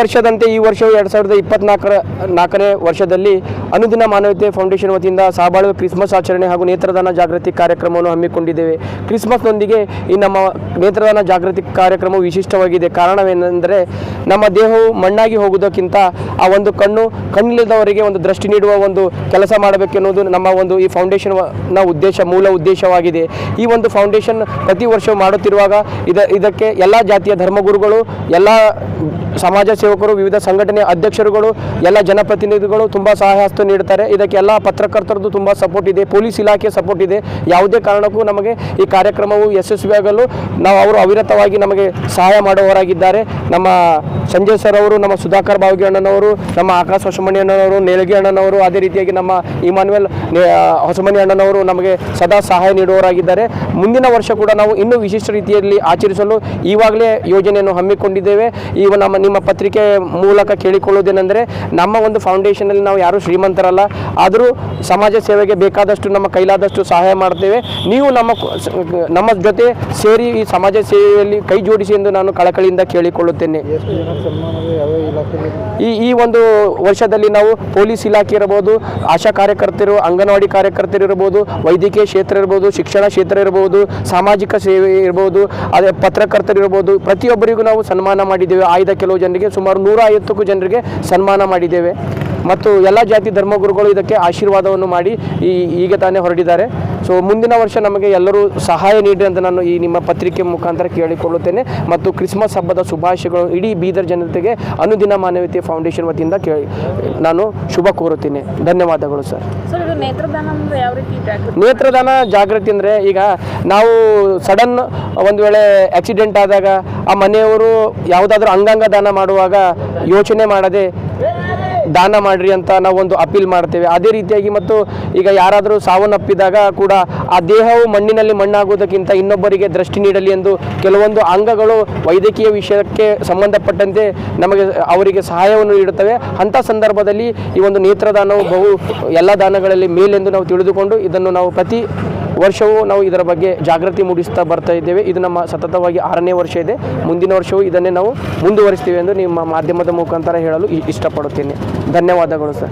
ವರ್ಷದಂತೆ ಈ ವರ್ಷವು ಎರಡು ಸಾವಿರದ ಇಪ್ಪತ್ನಾಲ್ಕರ ನಾಲ್ಕನೇ ವರ್ಷದಲ್ಲಿ ಅನುದಿನ ಮಾನವೀಯತೆ ಫೌಂಡೇಶನ್ ವತಿಯಿಂದ ಸಹಬಾಳ್ವೆ ಕ್ರಿಸ್ಮಸ್ ಆಚರಣೆ ಹಾಗೂ ನೇತ್ರದಾನ ಜಾಗೃತಿ ಕಾರ್ಯಕ್ರಮವನ್ನು ಹಮ್ಮಿಕೊಂಡಿದ್ದೇವೆ. ಕ್ರಿಸ್ಮಸ್ನೊಂದಿಗೆ ಈ ನಮ್ಮ ನೇತ್ರದಾನ ಜಾಗೃತಿ ಕಾರ್ಯಕ್ರಮವು ವಿಶಿಷ್ಟವಾಗಿದೆ. ಕಾರಣವೇನೆಂದರೆ ನಮ್ಮ ದೇಹವು ಮಣ್ಣಾಗಿ ಹೋಗುವುದಕ್ಕಿಂತ ಆ ಒಂದು ಕಣ್ಣು ಕಣ್ಣಿಲ್ಲದವರಿಗೆ ಒಂದು ದೃಷ್ಟಿ ನೀಡುವ ಒಂದು ಕೆಲಸ ಮಾಡಬೇಕೆನ್ನುವುದು ನಮ್ಮ ಒಂದು ಈ ಫೌಂಡೇಶನ್ನ ಉದ್ದೇಶ, ಮೂಲ ಉದ್ದೇಶವಾಗಿದೆ. ಈ ಒಂದು ಫೌಂಡೇಶನ್ ಪ್ರತಿ ವರ್ಷ ಮಾಡುತ್ತಿರುವಾಗ ಇದ ಇದಕ್ಕೆ ಎಲ್ಲ ಜಾತಿಯ ಧರ್ಮಗುರುಗಳು, ಎಲ್ಲ ಸಮಾಜ ಸೇವಕರು, ವಿವಿಧ ಸಂಘಟನೆ ಅಧ್ಯಕ್ಷರುಗಳು, ಎಲ್ಲ ಜನಪ್ರತಿನಿಧಿಗಳು ತುಂಬ ಸಹಾಯ ಹಸ್ತ ನೀಡುತ್ತಾರೆ. ಇದಕ್ಕೆ ಎಲ್ಲ ಪತ್ರಕರ್ತರದ್ದು ತುಂಬ ಸಪೋರ್ಟ್ ಇದೆ. ಪೊಲೀಸ್ ಇಲಾಖೆ ಸಪೋರ್ಟ್ ಇದೆ. ಯಾವುದೇ ಕಾರಣಕ್ಕೂ ನಮಗೆ ಈ ಕಾರ್ಯಕ್ರಮವು ಯಶಸ್ವಿಯಾಗಲು ನಾವು ಅವರು ಅವಿರತವಾಗಿ ನಮಗೆ ಸಹಾಯ ಮಾಡುವವರಾಗಿದ್ದಾರೆ. ನಮ್ಮ ಸಂಜಯ್ ಸರ್ ಅವರು, ನಮ್ಮ ಸುಧಾಕರ್ ಬಾವಿಗೆ ಅಣ್ಣನವರು, ನಮ್ಮ ಆಕಾಶ್ ಹೊಸಮಣಿ ಅಣ್ಣನವರು, ನೇಲಗಿ ಅಣ್ಣನವರು, ಅದೇ ರೀತಿಯಾಗಿ ನಮ್ಮ ಇಮಾನ್ವೆಲ್ ಹೊಸಮಣಿ ಅಣ್ಣನವರು ನಮಗೆ ಸದಾ ಸಹಾಯ ನೀಡುವವರಾಗಿದ್ದಾರೆ. ಮುಂದಿನ ವರ್ಷ ಕೂಡ ನಾವು ಇನ್ನೂ ವಿಶಿಷ್ಟ ರೀತಿಯಲ್ಲಿ ಆಚರಿಸಲು ಈವಾಗಲೇ ಯೋಜನೆಯನ್ನು ಹಮ್ಮಿಕೊಂಡಿದ್ದೇವೆ. ಈಗ ನಮ್ಮ, ನಿಮ್ಮ ಪತ್ರಿಕೆ ಮೂಲಕ ಕೇಳಿಕೊಳ್ಳೋದೇನೆಂದರೆ ನಮ್ಮ ಒಂದು ಫೌಂಡೇಶನಲ್ಲಿ ನಾವು ಯಾರೂ ಶ್ರೀಮಂತರಲ್ಲ. ಆದರೂ ಸಮಾಜ ಸೇವೆಗೆ ಬೇಕಾದಷ್ಟು ನಮ್ಮ ಕೈಲಾದಷ್ಟು ಸಹಾಯ ಮಾಡ್ತೇವೆ. ನೀವು ನಮ್ಮ ನಮ್ಮ ಜೊತೆ ಸೇರಿ ಈ ಸಮಾಜ ಸೇವೆಯಲ್ಲಿ ಕೈ ಜೋಡಿಸಿ ಎಂದು ನಾನು ಕಳಕಳಿಯಿಂದ ಕೇಳಿಕೊಳ್ಳುತ್ತೇನೆ. ಈ ಈ ಒಂದು ವರ್ಷದಲ್ಲಿ ನಾವು ಪೊಲೀಸ್ ಇಲಾಖೆ ಇರಬಹುದು ಆಶಾ ಕಾರ್ಯಕರ್ತರು, ಅಂಗನವಾಡಿ ಕಾರ್ಯಕರ್ತರು ಇರಬಹುದು ವೈದ್ಯಕೀಯ ಕ್ಷೇತ್ರ ಇರಬಹುದು ಶಿಕ್ಷಣ ಕ್ಷೇತ್ರ ಇರಬಹುದು ಸಾಮಾಜಿಕ ಸೇವೆ ಇರಬಹುದು ಅದೇ ಪತ್ರಕರ್ತರು ಇರಬಹುದು ಪ್ರತಿಯೊಬ್ಬರಿಗೂ ನಾವು ಸನ್ಮಾನ ಮಾಡಿದ್ದೇವೆ. ಆಯ್ದ ಕೆಲವು ಜನರಿಗೆ ಸುಮಾರು ನೂರ ಐವತ್ತಕ್ಕೂ ಜನರಿಗೆ ಸನ್ಮಾನ ಮಾಡಿದ್ದೇವೆ. ಮತ್ತು ಎಲ್ಲ ಜಾತಿ ಧರ್ಮಗುರುಗಳು ಇದಕ್ಕೆ ಆಶೀರ್ವಾದವನ್ನು ಮಾಡಿ ಈಗ ತಾನೇ ಹೊರಡಿದ್ದಾರೆ. ಸೊ ಮುಂದಿನ ವರ್ಷ ನಮಗೆ ಎಲ್ಲರೂ ಸಹಾಯ ನೀಡಿ ಅಂತ ನಾನು ಈ ನಿಮ್ಮ ಪತ್ರಿಕೆ ಮುಖಾಂತರ ಕೇಳಿಕೊಳ್ಳುತ್ತೇನೆ. ಮತ್ತು ಕ್ರಿಸ್ಮಸ್ ಹಬ್ಬದ ಶುಭಾಶಯಗಳು ಇಡೀ ಬೀದರ್ ಜನತೆಗೆ ಅನುದಿನ ಮಾನವೀಯತೆ ಫೌಂಡೇಶನ್ ವತಿಯಿಂದ ಕೇಳಿ ನಾನು ಶುಭ ಕೋರುತ್ತೇನೆ. ಧನ್ಯವಾದಗಳು ಸರ್. ನೇತ್ರದಾನ ಜಾಗೃತಿ ಅಂದರೆ ಈಗ ನಾವು ಸಡನ್ ಒಂದು ವೇಳೆ ಆಕ್ಸಿಡೆಂಟ್ ಆದಾಗ ಆ ಮನೆಯವರು ಯಾವುದಾದ್ರೂ ಅಂಗಾಂಗ ದಾನ ಮಾಡುವಾಗ ಯೋಚನೆ ಮಾಡದೆ ದಾನ ಮಾಡ್ರಿ ಅಂತ ನಾವು ಒಂದು ಅಪೀಲ್ ಮಾಡ್ತೇವೆ. ಅದೇ ರೀತಿಯಾಗಿ ಮತ್ತು ಈಗ ಯಾರಾದರೂ ಸಾವನ್ನಪ್ಪಿದಾಗ ಕೂಡ ಆ ದೇಹವು ಮಣ್ಣಿನಲ್ಲಿ ಮಣ್ಣಾಗುವುದಕ್ಕಿಂತ ಇನ್ನೊಬ್ಬರಿಗೆ ದೃಷ್ಟಿ ನೀಡಲಿ ಎಂದು ಕೆಲವೊಂದು ಅಂಗಗಳು ವೈದ್ಯಕೀಯ ವಿಷಯಕ್ಕೆ ಸಂಬಂಧಪಟ್ಟಂತೆ ನಮಗೆ ಅವರಿಗೆ ಸಹಾಯವನ್ನು ನೀಡುತ್ತವೆ. ಅಂಥ ಸಂದರ್ಭದಲ್ಲಿ ಈ ಒಂದು ನೇತ್ರದಾನವು ಬಹು ಎಲ್ಲ ದಾನಗಳಲ್ಲಿ ಮೇಲೆಂದು ನಾವು ತಿಳಿದುಕೊಂಡು ಇದನ್ನು ನಾವು ಪ್ರತಿ ವರ್ಷವೂ ನಾವು ಇದರ ಬಗ್ಗೆ ಜಾಗೃತಿ ಮೂಡಿಸ್ತಾ ಬರ್ತಾ ಇದ್ದೇವೆ. ಇದು ನಮ್ಮ ಸತತವಾಗಿ ಆರನೇ ವರ್ಷ ಇದೆ. ಮುಂದಿನ ವರ್ಷವೂ ಇದನ್ನೇ ನಾವು ಮುಂದುವರಿಸ್ತೀವಿ ಎಂದು ನಿಮ್ಮ ಮಾಧ್ಯಮದ ಮುಖಾಂತರ ಹೇಳಲು ಇಷ್ಟಪಡುತ್ತೇನೆ. ಧನ್ಯವಾದಗಳು ಸರ್.